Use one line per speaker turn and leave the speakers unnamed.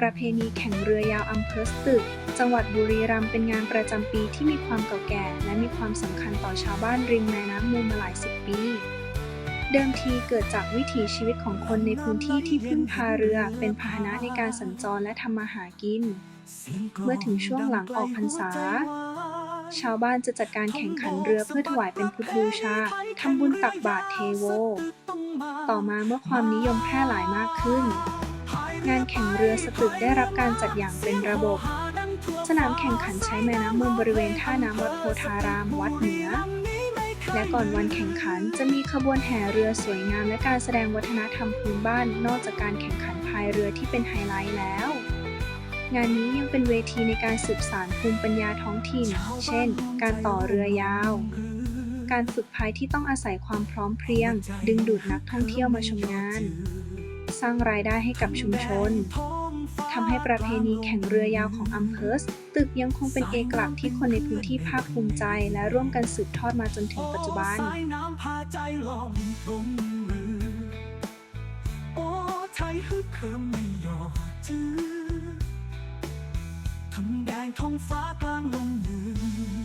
ประเพณีแข่งเรือยาวอำเภอสตึก จังหวัดบุรีรัมย์เป็นงานประจำปีที่มีความเก่าแก่ และมีความสำคัญต่อชาวบ้านริมแม่น้ำมูลมาหลายสิบปีเดิมทีเกิดจากวิถีชีวิตของคนในพื้นที่ที่พึ่งพาเรือเป็นพาหนะในการสัญจรและทำมาหากิน เมื่อถึงช่วงหลังออกพรรษา ชาวบ้านจะจัดการแข่งขันเรือเพื่อถวายเป็นพุทธบูชาทำบุญตักบาตรเทโว ต่อมาเมื่อความนิยมแพร่หลายมากขึ้น งานแข่งเรือสตึกได้รับการจัดอย่างเป็นระบบ สนามแข่งขันใช้แม่น้ำมูลบริเวณท่าน้ำวัดโพธารามวัดเหนือ และก่อนวันแข่งขันจะมีขบวนแห่เรือสวยงามและการแสดงวัฒนธรรมพื้นบ้าน นอกจากการแข่งขันพายเรือที่เป็นไฮไลท์แล้ว งานนี้ยังเป็นเวทีในการสืบสานภูมิปัญญาท้องถิ่น เช่น การต่อเรือยาวการฝึกพายที่ต้องอาศัยความพร้อมเพรียง ดึงดูดนักท่องเที่ยวมาชมงาน สร้างรายได้ให้กับชุมชนทำให้ประเพณีแข่งเรือยาวของอำเภอสตึกยังคงเป็นเอกลักษณ์ที่คนในพื้นที่ภาคภูมิใจ และร่วมกันสืบทอดมาจนถึงปัจจุบัน
ทำแดงท้องฟ้ากลางลงเหนือ